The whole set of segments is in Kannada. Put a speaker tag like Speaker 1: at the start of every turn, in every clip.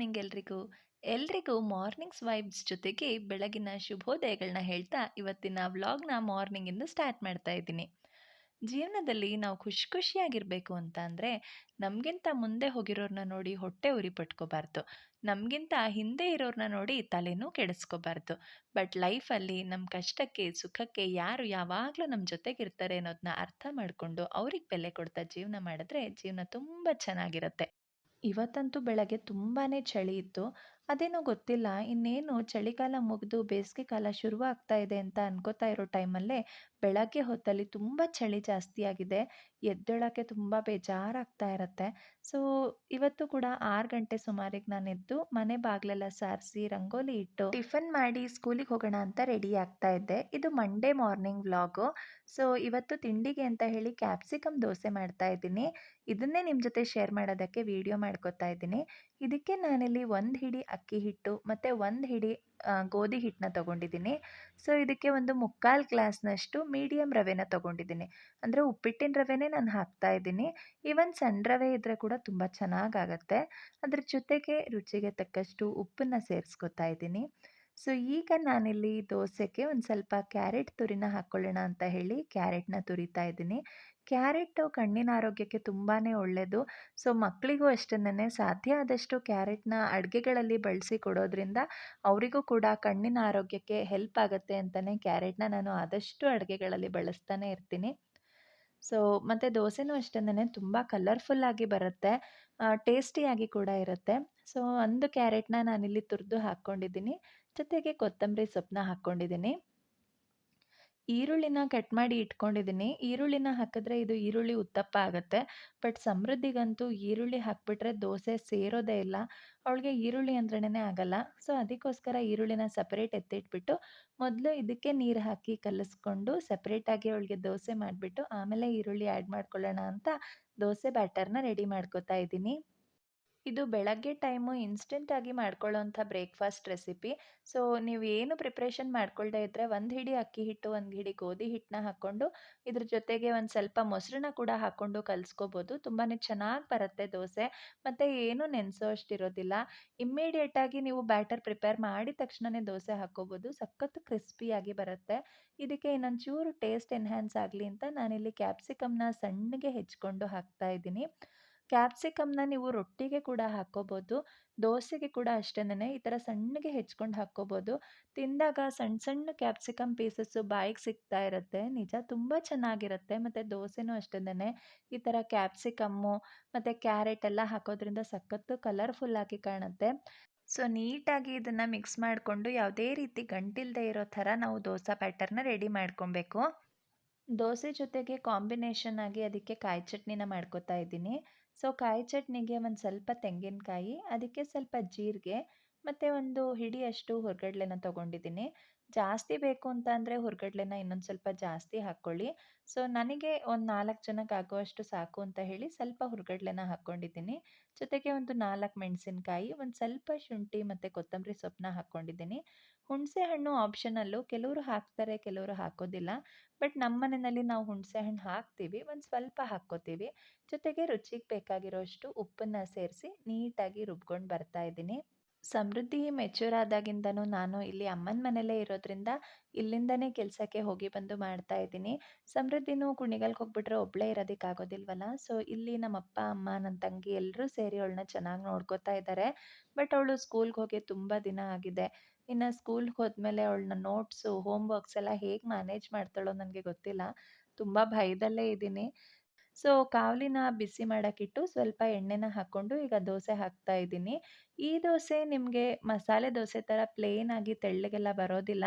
Speaker 1: ಎಲ್ರಿಗೂ. ಎಲ್ರಿಗೂ ಮಾರ್ನಿಂಗ್ಸ್ ವೈಬ್ಸ್ ಜೊತೆಗೆ ಬೆಳಗಿನ ಶುಭೋದಯಗಳನ್ನ ಹೇಳ್ತಾ ಇವತ್ತಿನ ವ್ಲಾಗ್‌ನ ಮಾರ್ನಿಂಗಿಂದ ಸ್ಟಾರ್ಟ್ ಮಾಡ್ತಾ ಇದ್ದೀನಿ. ಜೀವನದಲ್ಲಿ ನಾವು ಖುಷಿ ಖುಷಿಯಾಗಿರ್ಬೇಕು ಅಂತ ಅಂದರೆ ನಮಗಿಂತ ಮುಂದೆ ಹೋಗಿರೋರ್ನ ನೋಡಿ ಹೊಟ್ಟೆ ಉರಿ ಪಟ್ಕೋಬಾರ್ದು. ನಮಗಿಂತ ಹಿಂದೆ ಇರೋರ್ನ ನೋಡಿ ತಲೆನೂ ಕೆಡಿಸ್ಕೋಬಾರ್ದು. ಬಟ್ ಲೈಫಲ್ಲಿ ನಮ್ಮ ಕಷ್ಟಕ್ಕೆ, ಸುಖಕ್ಕೆ ಯಾರು ಯಾವಾಗಲೂ ನಮ್ಮ ಜೊತೆಗಿರ್ತಾರೆ ಅನ್ನೋದನ್ನ ಅರ್ಥ ಮಾಡ್ಕೊಂಡು, ಅವ್ರಿಗೆ ಬೆಲೆ ಕೊಡ್ತಾ ಜೀವನ ಮಾಡಿದ್ರೆ ಜೀವನ ತುಂಬ ಚೆನ್ನಾಗಿರತ್ತೆ. ಇವತ್ತಂತೂ ಬೆಳಗ್ಗೆ ತುಂಬಾನೇ ಚಳಿ ಇತ್ತು. ಅದೇನೋ ಗೊತ್ತಿಲ್ಲ ಇನ್ನೇನು ಚಳಿಗಾಲ ಮುಗಿದು ಬೇಸಿಗೆ ಕಾಲ ಶುರುವಾಗ್ತಾ ಇದೆ ಅಂತ ಅನ್ಕೋತಾ ಇರೋ ಟೈಮಲ್ಲೇ ಬೆಳಗ್ಗೆ ಹೊತ್ತಲ್ಲಿ ತುಂಬ ಚಳಿ ಜಾಸ್ತಿ ಆಗಿದೆ. ಎದ್ದೇಳಕ್ಕೆ ತುಂಬ ಬೇಜಾರಾಗ್ತಾ ಇರತ್ತೆ. ಸೊ, ಇವತ್ತು ಕೂಡ ಆರು ಗಂಟೆ ಸುಮಾರಿಗೆ ನಾನು ಎದ್ದು ಮನೆ ಬಾಗಿಲೆಲ್ಲ ಸಾರಿಸಿ, ರಂಗೋಲಿ ಇಟ್ಟು, ಟಿಫನ್ ಮಾಡಿ ಸ್ಕೂಲಿಗೆ ಹೋಗೋಣ ಅಂತ ರೆಡಿ ಆಗ್ತಾ ಇದ್ದೆ. ಇದು ಮಂಡೇ ಮಾರ್ನಿಂಗ್ ವ್ಲಾಗು. ಸೊ, ಇವತ್ತು ತಿಂಡಿಗೆ ಅಂತ ಹೇಳಿ ಕ್ಯಾಪ್ಸಿಕಮ್ ದೋಸೆ ಮಾಡ್ತಾ ಇದ್ದೀನಿ. ಇದನ್ನೇ ನಿಮ್ಮ ಜೊತೆ ಶೇರ್ ಮಾಡೋದಕ್ಕೆ ವಿಡಿಯೋ ಮಾಡ್ಕೋತಾ ಇದ್ದೀನಿ. ಇದಕ್ಕೆ ನಾನಿಲ್ಲಿ ಒಂದು ಹಿಡಿ ಅಕ್ಕಿ ಹಿಟ್ಟು ಮತ್ತೆ ಒಂದು ಹಿಡಿ ಗೋಧಿ ಹಿಟ್ಟನ್ನ ತಗೊಂಡಿದ್ದೀನಿ. ಸೊ, ಇದಕ್ಕೆ ಒಂದು ಮುಕ್ಕಾಲು ಗ್ಲಾಸ್‌ನಷ್ಟು ಮೀಡಿಯಂ ರವೆನ ತಗೊಂಡಿದ್ದೀನಿ. ಅಂದರೆ ಉಪ್ಪಿಟ್ಟಿನ ರವೆನೇ ನಾನು ಹಾಕ್ತಾ ಇದ್ದೀನಿ. ಈವನ್ ಸಣ್ಣ ರವೆ ಇದ್ದರೆ ಕೂಡ ತುಂಬ ಚೆನ್ನಾಗಾಗತ್ತೆ. ಅದ್ರ ಜೊತೆಗೆ ರುಚಿಗೆ ತಕ್ಕಷ್ಟು ಉಪ್ಪನ್ನ ಸೇರಿಸ್ಕೊತಾ ಇದ್ದೀನಿ. ಸೊ, ಈಗ ನಾನಿಲ್ಲಿ ದೋಸೆಗೆ ಒಂದು ಸ್ವಲ್ಪ ಕ್ಯಾರೆಟ್ ತುರಿನ ಹಾಕ್ಕೊಳ್ಳೋಣ ಅಂತ ಹೇಳಿ ಕ್ಯಾರೆಟ್‌ನ ತುರಿತಾ ಇದ್ದೀನಿ. ಕ್ಯಾರೆಟು ಕಣ್ಣಿನ ಆರೋಗ್ಯಕ್ಕೆ ತುಂಬಾ ಒಳ್ಳೆಯದು. ಸೊ, ಮಕ್ಕಳಿಗೂ ಅಷ್ಟನ್ನೇ ಸಾಧ್ಯ ಆದಷ್ಟು ಕ್ಯಾರೆಟ್‌ನ ಅಡುಗೆಗಳಲ್ಲಿ ಬಳಸಿ ಕೊಡೋದ್ರಿಂದ ಅವರಿಗೂ ಕೂಡ ಕಣ್ಣಿನ ಆರೋಗ್ಯಕ್ಕೆ ಹೆಲ್ಪ್ ಆಗುತ್ತೆ ಅಂತಲೇ ಕ್ಯಾರೆಟ್‌ನ ನಾನು ಆದಷ್ಟು ಅಡುಗೆಗಳಲ್ಲಿ ಬಳಸ್ತಾನೆ ಇರ್ತೀನಿ. ಸೊ, ಮತ್ತು ದೋಸೆನೂ ಅಷ್ಟೇ ತುಂಬ ಕಲರ್‌ಫುಲ್ ಆಗಿ ಬರುತ್ತೆ. ಟೇಸ್ಟಿಯಾಗಿ ಕೂಡ ಇರುತ್ತೆ. ಸೊ, ಒಂದು ಕ್ಯಾರೆಟ್‌ನ ನಾನಿಲ್ಲಿ ತುರಿದು ಹಾಕ್ಕೊಂಡಿದ್ದೀನಿ. ಜೊತೆಗೆ ಕೊತ್ತಂಬರಿ ಸೊಪ್ಪನ್ನ ಹಾಕ್ಕೊಂಡಿದ್ದೀನಿ. ಈರುಳ್ಳಿನ ಕಟ್ ಮಾಡಿ ಇಟ್ಕೊಂಡಿದ್ದೀನಿ. ಈರುಳ್ಳಿನ ಹಾಕಿದ್ರೆ ಇದು ಈರುಳ್ಳಿ ಉತ್ತಪ್ಪ ಆಗುತ್ತೆ ಬಟ್ ಸಮೃದ್ಧಿಗಂತೂ ಈರುಳ್ಳಿ ಹಾಕ್ಬಿಟ್ರೆ ದೋಸೆ ಸೇರೋದೇ ಇಲ್ಲ. ಅವಳಿಗೆ ಈರುಳ್ಳಿ ಅಂದ್ರೇನೆ ಆಗಲ್ಲ. ಸೊ, ಅದಕ್ಕೋಸ್ಕರ ಈರುಳ್ಳಿನ ಸಪರೇಟ್ ಎತ್ತಿಟ್ಬಿಟ್ಟು, ಮೊದಲು ಇದಕ್ಕೆ ನೀರು ಹಾಕಿ ಕಲಸ್ಕೊಂಡು ಸಪ್ರೇಟಾಗಿ ಅವಳಿಗೆ ದೋಸೆ ಮಾಡಿಬಿಟ್ಟು, ಆಮೇಲೆ ಈರುಳ್ಳಿ ಆ್ಯಡ್ ಮಾಡ್ಕೊಳ್ಳೋಣ ಅಂತ ದೋಸೆ ಬ್ಯಾಟರ್‌ನ ರೆಡಿ ಮಾಡ್ಕೋತಾ ಇದ್ದೀನಿ. ಇದು ಬೆಳಗ್ಗೆ ಟೈಮು ಇನ್ಸ್ಟೆಂಟಾಗಿ ಮಾಡ್ಕೊಳ್ಳೋಂಥ ಬ್ರೇಕ್‌ಫಾಸ್ಟ್ ರೆಸಿಪಿ. ಸೊ, ನೀವು ಏನು ಪ್ರಿಪ್ರೇಷನ್ ಮಾಡ್ಕೊಳ್ದೇ ಇದ್ರೆ 1 ಹಿಡಿ ಅಕ್ಕಿ ಹಿಟ್ಟು, ಒಂದು ಹಿಡಿ ಗೋಧಿ ಹಿಟ್ಟನ್ನ ಹಾಕ್ಕೊಂಡು, ಇದ್ರ ಜೊತೆಗೆ ಒಂದು ಸ್ವಲ್ಪ ಮೊಸರನ್ನ ಕೂಡ ಹಾಕ್ಕೊಂಡು ಕಲಿಸ್ಕೋಬೋದು. ತುಂಬಾನೇ ಚೆನ್ನಾಗಿ ಬರುತ್ತೆ ದೋಸೆ. ಮತ್ತೆ ಏನು ನೆನೆಸೋ ಅಷ್ಟಿರೋದಿಲ್ಲ. ಇಮ್ಮಿಡಿಯೇಟಾಗಿ ನೀವು ಬ್ಯಾಟರ್ ಪ್ರಿಪೇರ್ ಮಾಡಿದ ತಕ್ಷಣನೇ ದೋಸೆ ಹಾಕ್ಕೋಬೋದು. ಸಖತ್ತು ಕ್ರಿಸ್ಪಿಯಾಗಿ ಬರುತ್ತೆ. ಇದಕ್ಕೆ ಇನ್ನೊಂಚೂರು ಟೇಸ್ಟ್ ಎನ್ಹಾನ್ಸ್ ಆಗಲಿ ಅಂತ ನಾನಿಲ್ಲಿ ಕ್ಯಾಪ್ಸಿಕಮ್‌ನ ಸಣ್ಣಗೆ ಹೆಚ್ಚಿಕೊಂಡು ಹಾಕ್ತಾ ಇದ್ದೀನಿ. ಕ್ಯಾಪ್ಸಿಕಮ್‌ನ ನೀವು ರೊಟ್ಟಿಗೆ ಕೂಡ ಹಾಕ್ಕೋಬೋದು. ದೋಸೆಗೆ ಕೂಡ ಅಷ್ಟೇನೆ ಈ ಥರ ಸಣ್ಣಗೆ ಹೆಚ್ಕೊಂಡು ಹಾಕ್ಕೋಬೋದು. ತಿಂದಾಗ ಸಣ್ಣ ಸಣ್ಣ ಕ್ಯಾಪ್ಸಿಕಮ್ ಪೀಸಸ್ಸು ಬಾಯಿಗೆ ಸಿಗ್ತಾ ಇರುತ್ತೆ. ನಿಜ ತುಂಬ ಚೆನ್ನಾಗಿರುತ್ತೆ. ಮತ್ತು ದೋಸೆನೂ ಅಷ್ಟೇನೆ ಈ ಥರ ಕ್ಯಾಪ್ಸಿಕಮ್ಮು ಮತ್ತು ಕ್ಯಾರೆಟ್ ಎಲ್ಲ ಹಾಕೋದ್ರಿಂದ ಸಖತ್ತು ಕಲರ್‌ಫುಲ್ ಆಗಿ ಕಾಣುತ್ತೆ. ಸೊ, ನೀಟಾಗಿ ಇದನ್ನು ಮಿಕ್ಸ್ ಮಾಡಿಕೊಂಡು ಯಾವುದೇ ರೀತಿ ಗಂಟಿಲ್ಲದೆ ಇರೋ ಥರ ನಾವು ದೋಸೆ ಪ್ಯಾಟರ್ನ ರೆಡಿ ಮಾಡ್ಕೊಬೇಕು. ದೋಸೆ ಜೊತೆಗೆ ಕಾಂಬಿನೇಷನ್ ಆಗಿ ಅದಕ್ಕೆ ಕಾಯಿ ಚಟ್ನಿನ ಮಾಡ್ಕೋತಾ ಇದ್ದೀನಿ. ಸೊ, ಕಾಯಿ ಚಟ್ನಿಗೆ ಒಂದು ಸ್ವಲ್ಪ ತೆಂಗಿನಕಾಯಿ, ಅದಕ್ಕೆ ಸ್ವಲ್ಪ ಜೀರಿಗೆ, ಮತ್ತು ಒಂದು ಹಿಡಿಯಷ್ಟು ಹುರ್ಗಡ್ಲೆನ ತಗೊಂಡಿದ್ದೀನಿ. ಜಾಸ್ತಿ ಬೇಕು ಅಂತ ಅಂದರೆ ಹುರ್ಗಡ್ಲೆನ ಇನ್ನೊಂದು ಸ್ವಲ್ಪ ಜಾಸ್ತಿ ಹಾಕ್ಕೊಳ್ಳಿ. ಸೊ, ನನಗೆ ಒಂದು ನಾಲ್ಕು ಜನಕ್ಕೆ ಆಗುವಷ್ಟು ಸಾಕು ಅಂತ ಹೇಳಿ ಸ್ವಲ್ಪ ಹುರ್ಗಡ್ಲೆನ ಹಾಕ್ಕೊಂಡಿದ್ದೀನಿ. ಜೊತೆಗೆ ಒಂದು ನಾಲ್ಕು ಮೆಣಸಿನಕಾಯಿ, ಒಂದು ಸ್ವಲ್ಪ ಶುಂಠಿ ಮತ್ತೆ ಕೊತ್ತಂಬರಿ ಸೊಪ್ಪನ್ನ ಹಾಕ್ಕೊಂಡಿದ್ದೀನಿ. ಹುಣಸೆ ಹಣ್ಣು ಆಪ್ಷನಲ್ಲು. ಕೆಲವರು ಹಾಕ್ತಾರೆ, ಕೆಲವರು ಹಾಕೋದಿಲ್ಲ. ಬಟ್ ನಮ್ಮ ಮನೆಯಲ್ಲಿ ನಾವು ಹುಣಸೆ ಹಣ್ಣು ಹಾಕ್ತೀವಿ. ಒಂದು ಸ್ವಲ್ಪ ಹಾಕ್ಕೋತೀವಿ. ಜೊತೆಗೆ ರುಚಿಗೆ ಬೇಕಾಗಿರೋಷ್ಟು ಉಪ್ಪನ್ನ ಸೇರಿಸಿ ನೀಟಾಗಿ ರುಬ್ಕೊಂಡು ಬರ್ತಾ ಇದ್ದೀನಿ. ಸಮೃದ್ಧಿ ಮೆಚ್ಯೂರ್ ಆದಾಗಿಂದನೂ ನಾನು ಇಲ್ಲಿ ಅಮ್ಮನ ಮನೆಯಲ್ಲೇ ಇರೋದ್ರಿಂದ ಇಲ್ಲಿಂದನೇ ಕೆಲಸಕ್ಕೆ ಹೋಗಿ ಬಂದು ಮಾಡ್ತಾ ಇದ್ದೀನಿ. ಸಮೃದ್ಧಿನೂ ಕುಣಿಗಲ್‌ಗೆ ಹೋಗ್ಬಿಟ್ರೆ ಒಬ್ಬಳೇ ಇರೋದಕ್ಕಾಗೋದಿಲ್ವಲ್ಲ. ಸೊ, ಇಲ್ಲಿ ನಮ್ಮ ಅಪ್ಪ, ಅಮ್ಮ, ನನ್ನ ತಂಗಿ ಎಲ್ಲರೂ ಸೇರಿ ಅವಳನ್ನ ಚೆನ್ನಾಗಿ ನೋಡ್ಕೋತಾ ಇದ್ದಾರೆ. ಬಟ್ ಅವಳು ಸ್ಕೂಲ್‌ಗೆ ಹೋಗಿ ತುಂಬ ದಿನ ಆಗಿದೆ. ಇನ್ನು ಸ್ಕೂಲ್‌ಗೆ ಹೋದ್ಮೇಲೆ ಅವಳನ್ನ ನೋಟ್ಸು, ಹೋಮ್ ವರ್ಕ್ಸ್ ಎಲ್ಲ ಹೇಗೆ ಮ್ಯಾನೇಜ್ ಮಾಡ್ತಾಳೋ ನನಗೆ ಗೊತ್ತಿಲ್ಲ. ತುಂಬ ಭಯದಲ್ಲೇ ಇದ್ದೀನಿ. ಸೊ, ಕಾವಲಿನ ಬಿಸಿ ಮಾಡೋಕ್ಕಿಟ್ಟು ಸ್ವಲ್ಪ ಎಣ್ಣೆನ ಹಾಕ್ಕೊಂಡು ಈಗ ದೋಸೆ ಹಾಕ್ತಾ ಇದ್ದೀನಿ. ಈ ದೋಸೆ ನಿಮಗೆ ಮಸಾಲೆ ದೋಸೆ ಥರ ಪ್ಲೇನ್ ಆಗಿ ತೆಳ್ಳಗೆಲ್ಲ ಬರೋದಿಲ್ಲ.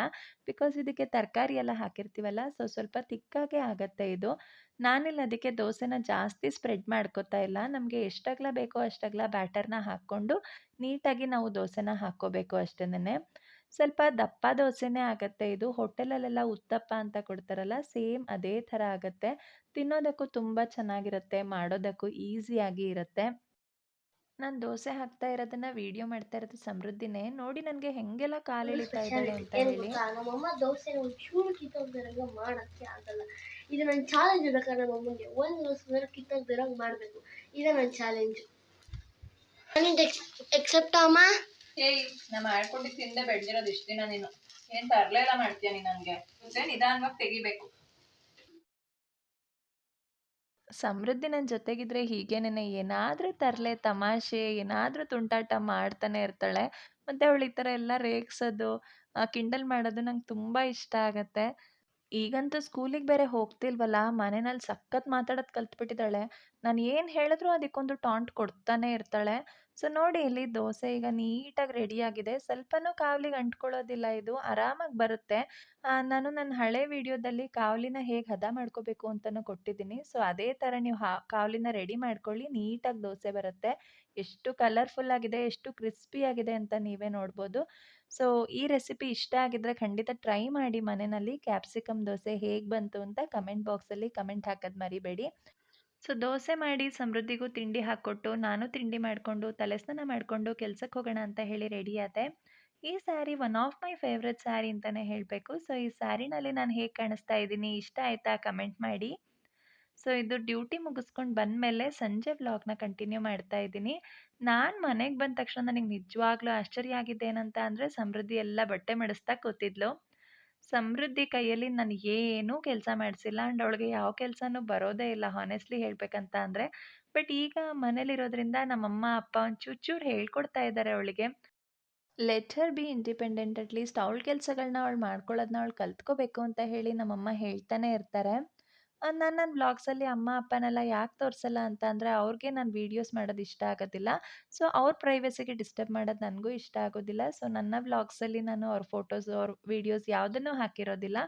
Speaker 1: ಬಿಕಾಸ್ ಇದಕ್ಕೆ ತರಕಾರಿ ಎಲ್ಲ ಹಾಕಿರ್ತೀವಲ್ಲ. ಸೊ, ಸ್ವಲ್ಪ ತಿಕ್ಕಾಗೆ ಆಗುತ್ತೆ ಇದು. ನಾನಿಲ್ಲಿ ಅದಕ್ಕೆ ದೋಸೆನ ಜಾಸ್ತಿ ಸ್ಪ್ರೆಡ್ ಮಾಡ್ಕೋತಾ ಇಲ್ಲ. ನಮಗೆ ಎಷ್ಟು ಅಗಲ ಬೇಕೋ ಅಷ್ಟಗಲ ಬ್ಯಾಟರ್‌ನ ಹಾಕ್ಕೊಂಡು ನೀಟಾಗಿ ನಾವು ದೋಸೆನ ಹಾಕ್ಕೋಬೇಕು ಅಷ್ಟೇನೆ. ಸ್ವಲ್ಪ ದಪ್ಪ ದೋಸೆನೇ ಆಗುತ್ತೆ ಇದು. ಹೋಟೆಲಲ್ಲೆಲ್ಲ ಉತ್ತಪ್ಪ ಅಂತ ಕೊಡ್ತಾರಲ್ಲ, ಸೇಮ್ ಅದೇ ಥರ ಆಗುತ್ತೆ ತಿನ್ನೋದಕ್ಕೂ ತುಂಬ ಚೆನ್ನಾಗಿರುತ್ತೆ. ಮಾಡೋದಕ್ಕೂ ಈಸಿಯಾಗಿ ಇರುತ್ತೆ. ನಾನು ದೋಸೆ ಹಾಕ್ತಾ ಇರೋದನ್ನ ವಿಡಿಯೋ ಮಾಡ್ತಾ ಇರೋದು ಸಮೃದ್ಧಿನೇ. ನೋಡಿ ನನಗೆ ಹೆಂಗೆಲ್ಲ ಕಾಲು ಎಳಿತಾ ಇದ್ದಾಳೆ ಅಂತ ಹೇಳಿ.
Speaker 2: ನಮ್ಮಮ್ಮ ದೋಸೆನ ಒಂಚೂರು ಕಿತ್ತೋಗ್ದಿರಂಗ ಮಾಡೋಕ್ಕೆ ಆಗಲ್ಲ. ಇದು ನನ್ನ ಚಾಲೆಂಜ್ ಬೇಕಾದ್ರೆ ನಮ್ಮಮ್ಮಂಗೆ ಒಂದು ದೋಸೆ ಕಿತ್ತೋಗ್ದಿರಂಗೆ ಮಾಡಬೇಕು. ಇದೇ ನನ್ನ ಚಾಲೆಂಜ್ ಎಕ್ಸೆಪ್ಟ್ ಅಮ್ಮ
Speaker 1: ಏಯ್, ನಾ ಮಾಡ್ಕೊಂಡು ತಿಂದೆ ಬೆಳ್ದಿರೋದು ಇಷ್ಟ ದಿನ ನೀನು. ಏನ್ ತರ್ಲೆ ಎಲ್ಲ ಮಾಡ್ತೀಯ ನೀನ್ ನಂಗೆ ಮತ್ತೆ ನಿಧಾನವಾಗಿ ತೆಗಿಬೇಕು. ಸಮೃದ್ಧಿ ನನ್ನ ಜೊತೆಗಿದ್ರೆ ಹೀಗೇನೆ ಏನಾದರೂ ತರಲೆ, ತಮಾಷೆ, ಏನಾದರೂ ತುಂಟಾಟ ಮಾಡ್ತಾನೆ ಇರ್ತಾಳೆ. ಮತ್ತೆ ಅವಳು ಈ ಥರ ಎಲ್ಲ ರೇಗ್ಸೋದು ಕಿಂಡಲ್ ಮಾಡೋದು ನಂಗೆ ತುಂಬ ಇಷ್ಟ ಆಗತ್ತೆ. ಈಗಂತೂ ಸ್ಕೂಲಿಗೆ ಬೇರೆ ಹೋಗ್ತಿಲ್ವಲ್ಲ ಮನೆಯಲ್ಲಿ ಸಖತ್ ಮಾತಾಡೋದು ಕಲ್ತ್ಬಿಟ್ಟಿದ್ದಾಳೆ. ನಾನು ಏನು ಹೇಳಿದ್ರು ಅದಕ್ಕೊಂದು ಟಾಂಟ್ ಕೊಡ್ತಾನೆ ಇರ್ತಾಳೆ. ಸೊ, ನೋಡಿ ಇಲ್ಲಿ ದೋಸೆ ಈಗ ನೀಟಾಗಿ ರೆಡಿಯಾಗಿದೆ. ಸ್ವಲ್ಪನೂ ಕಾವಲಿಗೆ ಅಂಟ್ಕೊಳ್ಳೋದಿಲ್ಲ ಇದು. ಆರಾಮಾಗಿ ಬರುತ್ತೆ. ನಾನು ನನ್ನ ಹಳೆ ವಿಡಿಯೋದಲ್ಲಿ ಕಾವಲಿನ ಹೇಗೆ ಹದ ಮಾಡ್ಕೋಬೇಕು ಅಂತಲೂ ಕೊಟ್ಟಿದ್ದೀನಿ. ಸೊ, ಅದೇ ಥರ ನೀವು ಹಾ, ಕಾವಲಿನ ರೆಡಿ ಮಾಡ್ಕೊಳ್ಳಿ. ನೀಟಾಗಿ ದೋಸೆ ಬರುತ್ತೆ. ಎಷ್ಟು ಕಲರ್ಫುಲ್ ಆಗಿದೆ, ಎಷ್ಟು ಕ್ರಿಸ್ಪಿ ಆಗಿದೆ ಅಂತ ನೀವೇ ನೋಡ್ಬೋದು. ಸೊ, ಈ ರೆಸಿಪಿ ಇಷ್ಟ ಆಗಿದ್ರೆ ಖಂಡಿತ ಟ್ರೈ ಮಾಡಿ ಮನೆಯಲ್ಲಿ. ಕ್ಯಾಪ್ಸಿಕಮ್ ದೋಸೆ ಹೇಗೆ ಬಂತು ಅಂತ ಕಮೆಂಟ್ ಬಾಕ್ಸಲ್ಲಿ ಕಮೆಂಟ್ ಹಾಕೋದು ಮರಿಬೇಡಿ. ಸೊ ದೋಸೆ ಮಾಡಿ ಸಮೃದ್ಧಿಗೂ ತಿಂಡಿ ಹಾಕ್ಕೊಟ್ಟು ನಾನು ತಿಂಡಿ ಮಾಡಿಕೊಂಡು ತಲೆ ಸ್ನಾನ ಮಾಡಿಕೊಂಡು ಕೆಲ್ಸಕ್ಕೆ ಹೋಗೋಣ ಅಂತ ಹೇಳಿ ರೆಡಿ ಆದೆ. ಈ sari one of my favourite sari ಅಂತಲೇ ಹೇಳಬೇಕು. ಸೊ ಈ ಸ್ಯಾರಿನಲ್ಲಿ ನಾನು ಹೇಗೆ ಕಾಣಿಸ್ತಾ ಇದ್ದೀನಿ, ಇಷ್ಟ ಆಯಿತಾ ಕಮೆಂಟ್ ಮಾಡಿ. ಸೊ ಇದು ಡ್ಯೂಟಿ ಮುಗಿಸ್ಕೊಂಡು ಬಂದಮೇಲೆ ಸಂಜೆ ವ್ಲಾಗ್ನ ಕಂಟಿನ್ಯೂ ಮಾಡ್ತಾ ಇದ್ದೀನಿ. ನಾನು ಮನೆಗೆ ಬಂದ ತಕ್ಷಣ ನನಗೆ ನಿಜವಾಗ್ಲೂ ಆಶ್ಚರ್ಯ ಆಗಿದ್ದೇನಂತ ಅಂದರೆ, ಸಮೃದ್ಧಿ ಎಲ್ಲ ಬಟ್ಟೆ ಮಡಿಸ್ತಾ ಕೂತಿದ್ಲು. ಸಮೃದ್ಧಿ ಕೈಯಲ್ಲಿ ನಾನು ಏನೂ ಕೆಲಸ ಮಾಡಿಸಿಲ್ಲ. ಆ್ಯಂಡ್ ಅವಳಿಗೆ ಯಾವ ಕೆಲಸನೂ ಬರೋದೇ ಇಲ್ಲ ಹಾನೆಸ್ಟ್ಲಿ ಹೇಳಬೇಕಂತ ಅಂದರೆ. ಬಟ್ ಈಗ ಮನೇಲಿರೋದ್ರಿಂದ ನಮ್ಮಮ್ಮ, ಅಪ್ಪ ಒಂಚೂರು ಚೂರು ಹೇಳ್ಕೊಡ್ತಾ ಇದ್ದಾರೆ ಅವಳಿಗೆ. Let her be independent at least ಅವಳ ಕೆಲಸಗಳನ್ನ ಅವಳು ಮಾಡ್ಕೊಳ್ಳೋದನ್ನ ಅವಳು ಕಲ್ತ್ಕೋಬೇಕು ಅಂತ ಹೇಳಿ ನಮ್ಮಮ್ಮ ಹೇಳ್ತಾನೆ ಇರ್ತಾರೆ. ನಾನು ನನ್ನ ವ್ಲಾಗ್ಸಲ್ಲಿ ಅಮ್ಮ, ಅಪ್ಪನೆಲ್ಲ ಯಾಕೆ ತೋರಿಸಲ್ಲ ಅಂತ ಅಂದರೆ ಅವ್ರಿಗೆ ನಾನು ವೀಡಿಯೋಸ್ ಮಾಡೋದು ಇಷ್ಟ ಆಗೋದಿಲ್ಲ. ಸೊ, ಅವ್ರ ಪ್ರೈವಸಿಗೆ ಡಿಸ್ಟರ್ಬ್ ಮಾಡೋದು ನನಗೂ ಇಷ್ಟ ಆಗೋದಿಲ್ಲ. ಸೊ, ನನ್ನ ವ್ಲಾಗ್ಸಲ್ಲಿ ನಾನು ಅವ್ರ ಫೋಟೋಸ್ ಅವ್ರ ವೀಡಿಯೋಸ್ ಯಾವುದನ್ನು ಹಾಕಿರೋದಿಲ್ಲ.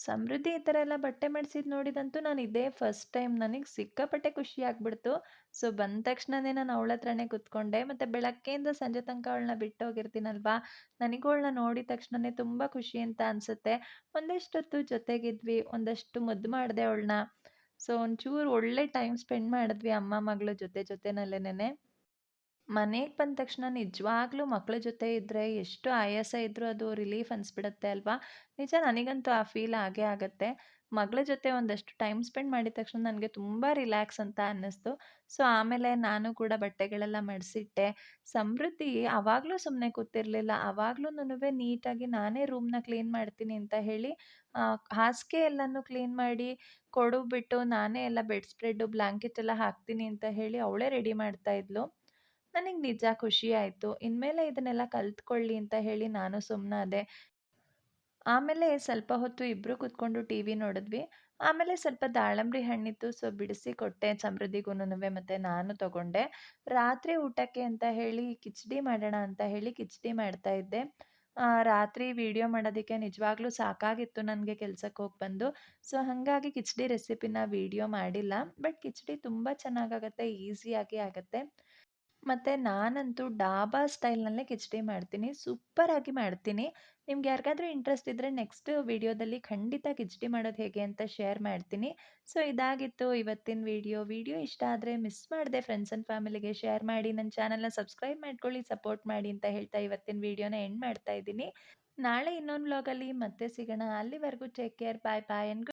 Speaker 1: ಸಮೃದ್ಧಿ ಈ ಥರ ಎಲ್ಲ ಬಟ್ಟೆ ಮಾಡಿಸಿದ್ ನೋಡಿದಂತೂ ನಾನು ಇದೇ ಫಸ್ಟ್ ಟೈಮ್ ನನಗೆ ಸಿಕ್ಕಾಪಟ್ಟೆ ಖುಷಿ ಆಗ್ಬಿಡ್ತು. ಸೊ ಬಂದ ತಕ್ಷಣನೇ ನಾನು ಅವಳ ಹತ್ರನೇ ಕೂತ್ಕೊಂಡೆ. ಮತ್ತು ಬೆಳಗ್ಗೆಯಿಂದ ಸಂಜೆ ತನಕ ಅವಳನ್ನ ಬಿಟ್ಟು ಹೋಗಿರ್ತೀನಲ್ವಾ? ನನಗೂ ಅವಳನ್ನ ನೋಡಿದ ತಕ್ಷಣನೇ ತುಂಬ ಖುಷಿ ಅಂತ ಅನಿಸುತ್ತೆ. ಒಂದಷ್ಟೊತ್ತು ಜೊತೆಗಿದ್ವಿ, ಒಂದಷ್ಟು ಮುದ್ದು ಮಾಡಿದೆ ಅವಳನ್ನ ಸೊ ಒಂಚೂರು ಒಳ್ಳೆ ಟೈಮ್ ಸ್ಪೆಂಡ್ ಮಾಡಿದ್ವಿ ಅಮ್ಮ, ಮಗಳ ಜೊತೆ ಜೊತೆನಲ್ಲೇನೆ ಮನೆಗೆ ಬಂದ ತಕ್ಷಣ ನಿಜವಾಗ್ಲೂ ಮಕ್ಕಳ ಜೊತೆ ಇದ್ದರೆ ಎಷ್ಟು ಆಯಾಸ ಇದ್ದರೂ ಅದು ರಿಲೀಫ್ ಅನಿಸ್ಬಿಡುತ್ತೆ ಅಲ್ವಾ? ನಿಜ ನನಗಂತೂ ಆ ಫೀಲ್ ಆಗೇ ಆಗುತ್ತೆ. ಮಗಳ ಜೊತೆ ಒಂದಷ್ಟು ಟೈಮ್ ಸ್ಪೆಂಡ್ ಮಾಡಿದ ತಕ್ಷಣ ನನಗೆ ತುಂಬ ರಿಲ್ಯಾಕ್ಸ್ ಅಂತ ಅನ್ನಿಸ್ತು. ಸೊ ಆಮೇಲೆ ನಾನು ಕೂಡ ಬಟ್ಟೆಗಳೆಲ್ಲ ಮಡಿಸಿಟ್ಟೆ. ಸಮೃದ್ಧಿ ಆವಾಗಲೂ ಸುಮ್ಮನೆ ಕೂತಿರ್ಲಿಲ್ಲ. ಆವಾಗ್ಲೂ ನೀಟಾಗಿ ನಾನೇ ರೂಮ್ನ ಕ್ಲೀನ್ ಮಾಡ್ತೀನಿ ಅಂತ ಹೇಳಿ ಹಾಸಿಗೆ ಎಲ್ಲನೂ ಕ್ಲೀನ್ ಮಾಡಿ ಕೊಡು ಬಿಟ್ಟು ನಾನೇ ಎಲ್ಲ ಬೆಡ್ ಸ್ಪ್ರೆಡ್ಡು ಬ್ಲ್ಯಾಂಕೆಟ್ ಎಲ್ಲ ಹಾಕ್ತೀನಿ ಅಂತ ಹೇಳಿ ಅವಳೇ ರೆಡಿ ಮಾಡ್ತಾ ಇದ್ಲು. ನನಗೆ ನಿಜ ಖುಷಿ ಆಯಿತು. ಇನ್ಮೇಲೆ ಇದನ್ನೆಲ್ಲ ಕಲ್ತ್ಕೊಳ್ಳಿ ಅಂತ ಹೇಳಿ ನಾನು ಸುಮ್ಮನಾದೆ ಆಮೇಲೆ ಸ್ವಲ್ಪ ಹೊತ್ತು ಇಬ್ಬರು ಕೂತ್ಕೊಂಡು ಟಿ ವಿ ನೋಡಿದ್ವಿ. ಆಮೇಲೆ ಸ್ವಲ್ಪ ದಾಳಂಬ್ರಿ ಹಣ್ಣಿತ್ತು, ಸೊ ಬಿಡಿಸಿ ಕೊಟ್ಟೆ ಸಮೃದ್ಧಿಗೂನುವೆ ಮತ್ತು ನಾನು ತಗೊಂಡೆ. ರಾತ್ರಿ ಊಟಕ್ಕೆ ಅಂತ ಹೇಳಿ ಕಿಚಡಿ ಮಾಡೋಣ ಅಂತ ಹೇಳಿ ಕಿಚಡಿ ಮಾಡ್ತಾ ಇದ್ದೆ. ರಾತ್ರಿ ವಿಡಿಯೋ ಮಾಡೋದಕ್ಕೆ ನಿಜವಾಗ್ಲೂ ಸಾಕಾಗಿತ್ತು ನನಗೆ ಕೆಲ್ಸಕ್ಕೆ ಹೋಗಿ ಬಂದು. ಸೊ ಹಾಗಾಗಿ ಕಿಚಡಿ ರೆಸಿಪಿನ ವಿಡಿಯೋ ಮಾಡಿಲ್ಲ. ಬಟ್ ಕಿಚಡಿ ತುಂಬ ಚೆನ್ನಾಗಾಗತ್ತೆ, ಈಸಿಯಾಗಿ ಆಗುತ್ತೆ. ಮತ್ತು ನಾನಂತೂ ಡಾಬಾ ಸ್ಟೈಲ್ನಲ್ಲೇ ಕಿಚಡಿ ಮಾಡ್ತೀನಿ, ಸೂಪರಾಗಿ ಮಾಡ್ತೀನಿ. ನಿಮ್ಗೆ ಯಾರಿಗಾದ್ರೂ ಇಂಟ್ರೆಸ್ಟ್ ಇದ್ದರೆ ನೆಕ್ಸ್ಟ್ ವಿಡಿಯೋದಲ್ಲಿ ಖಂಡಿತ ಕಿಚಡಿ ಮಾಡೋದು ಹೇಗೆ ಅಂತ ಶೇರ್ ಮಾಡ್ತೀನಿ. ಸೊ, ಇದಾಗಿತ್ತು ಇವತ್ತಿನ ವಿಡಿಯೋ. ವಿಡಿಯೋ ಇಷ್ಟ ಆದರೆ ಮಿಸ್ ಮಾಡಿದೆ ಫ್ರೆಂಡ್ಸ್ ಆ್ಯಂಡ್ ಫ್ಯಾಮಿಲಿಗೆ ಶೇರ್ ಮಾಡಿ ನನ್ನ ಚಾನಲ್ನ ಸಬ್ಸ್ಕ್ರೈಬ್ ಮಾಡ್ಕೊಳ್ಳಿ, ಸಪೋರ್ಟ್ ಮಾಡಿ ಅಂತ ಹೇಳ್ತಾ ಇವತ್ತಿನ ವಿಡಿಯೋನ ಎಂಡ್ ಮಾಡ್ತಾ ಇದ್ದೀನಿ. ನಾಳೆ ಇನ್ನೊಂದು ವ್ಲಾಗಲ್ಲಿ ಮತ್ತೆ ಸಿಗೋಣ. ಅಲ್ಲಿವರೆಗೂ take care, bye bye and